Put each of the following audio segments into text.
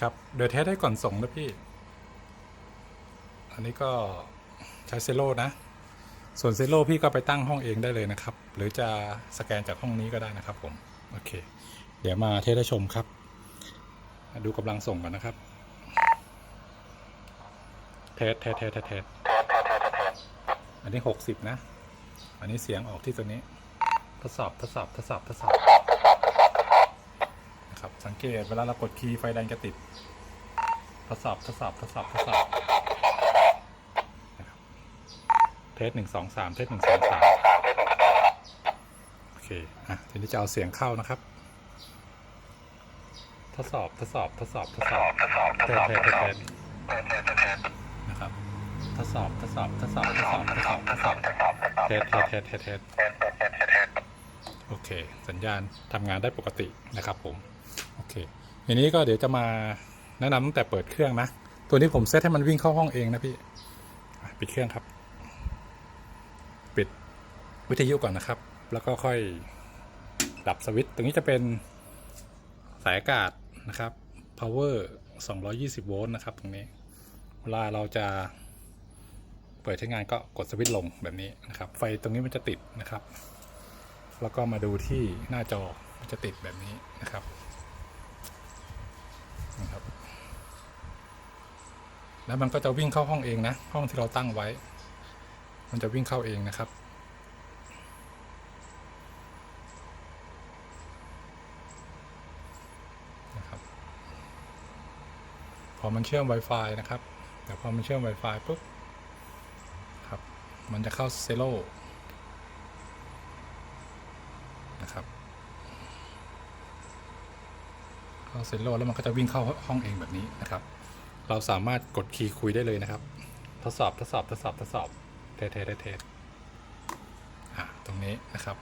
ครับ เดี๋ยวเทสได้ก่อนส่งนะพี่ อันนี้ก็ใช้เซโลนะ ส่วนเซโลพี่ก็ไปตั้งห้องเองได้เลยนะครับ หรือจะสแกนจากห้องนี้ก็ได้นะครับผม โอเค เดี๋ยวมาเทสได้ชมครับ ดูกำลังส่งก่อนนะครับเทสเทสเทสเทสเทสอันนี้หกสิบนะ อันนี้เสียงออกที่ตัวนี้ ทดสอบ ทดสอบ ทดสอบ ทดสอบ นะครับ สังเกตเวลาเรากดคีย์ไฟแดงจะติดทดสอบทดสอบทดสอบทดสอบนะครับเทสหนึ่งสองสามเทสหนึ่งสองสามโอเคอะทีนี้จะเอาเสียงเข้านะครับ ทดสอบทดสอบทดสอบทดสอบเทสเทสเทสเทสนะครับทดสอบทดสอบทดสอบทดสอบทดสอบทดสอบเทสเทสเทสเทสเทสโอเค สัญญาณทำงานได้ปกตินะครับผม โอเคทีนี้ก็เดี๋ยวจะมาแนะนำตั้งแต่เปิดเครื่องนะ ตัวนี้ผมเซตให้มันวิ่งเข้าห้องเองนะพี่ปิดเครื่องครับ ปิดวิทยุก่อนนะครับ แล้วก็ค่อยดับสวิตช์ตรงนี้จะเป็นสายอากาศนะครับ power 220 โวลต์นะครับ ตรงนี้ เวลาเราจะเปิดใช้งานก็กดสวิตช์ลงแบบนี้นะครับ ไฟตรงนี้มันจะติดนะครับ แล้วก็มาดูที่หน้าจอมันจะติดแบบนี้นะครับ แล้วมันก็จะวิ่งเข้าห้องเองนะ ห้องที่เราตั้งไว้ มันจะวิ่งเข้าเองนะครับ นะครับ พอมันเชื่อม Wi-Fi นะครับแต่พอมันเชื่อม Wi-Fi ปุ๊บ ครับ มันจะเข้าเซโลนะครับ เข้าเซโลแล้วมันก็จะวิ่งเข้าห้องเองแบบนี้นะครับ เราสามารถกดคีย์คุยได้เลยนะครับ ทดสอบทดสอบทดสอบทดสอบเทสเทสเทสเทตรงนี้นะครับ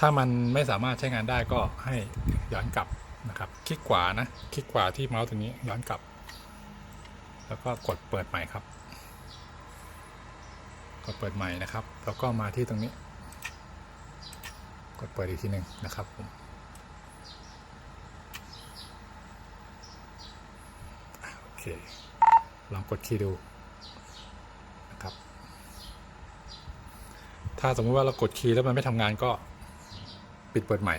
ถ้ามันไม่สามารถใช้งานได้ก็ให้ย้อนกลับนะครับ คลิกขวานะ คลิกขวาที่เมาส์ตรงนี้ย้อนกลับ แล้วก็กดเปิดใหม่ครับ กดเปิดใหม่นะครับ แล้วก็มาที่ตรงนี้ กดเปิดอีกทีหนึ่งนะครับผม โอ เค ลองกดคีย์ดูนะครับ ถ้าสมมติว่าเรากดคีย์แล้วมันไม่ทำงานก็ปิดเปิดใหม่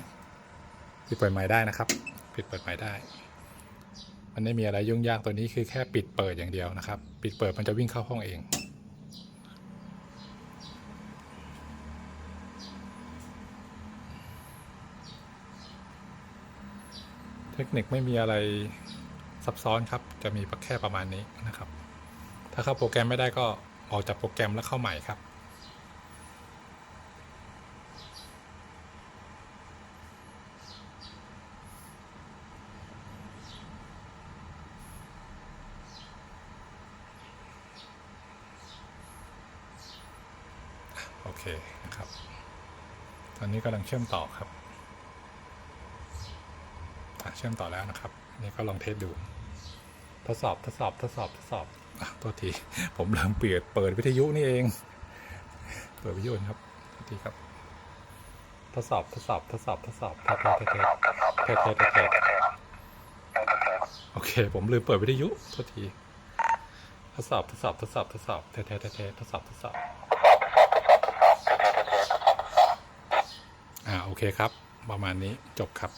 ปิดเปิดใหม่ได้นะครับ ปิดเปิดใหม่ได้ มันไม่มีอะไรยุ่งยากตัวนี้คือแค่ปิดเปิดอย่างเดียวนะครับ ปิดเปิดมันจะวิ่งเข้าห้องเองเทคนิคไม่มีอะไร ซับซ้อนครับ จะมีแค่ประมาณนี้นะครับ ถ้าเข้าโปรแกรมไม่ได้ก็ออกจากโปรแกรมแล้วเข้าใหม่ครับ โอเคนะครับ ตอนนี้กำลังเชื่อมต่อครับเชื่อมต่อแล้วนะครับ นี่ก็ลองเทสดู ทดสอบทดสอบทดสอบทดสอบอะตัวที ผมลืมเปิดเปิดวิทยุนี่เอง เปิดวิทยุนะครับตัวทีครับ ทดสอบทดสอบทดสอบทดสอบเทสเทสเทสเทสเทสเทสเทสเทสโอเค ผมลืมเปิดวิทยุตัวที ทดสอบทดสอบทดสอบทดสอบเทสเทสเทสเทสทดสอบทดสอบอ่าโอเคครับ ประมาณนี้จบครับ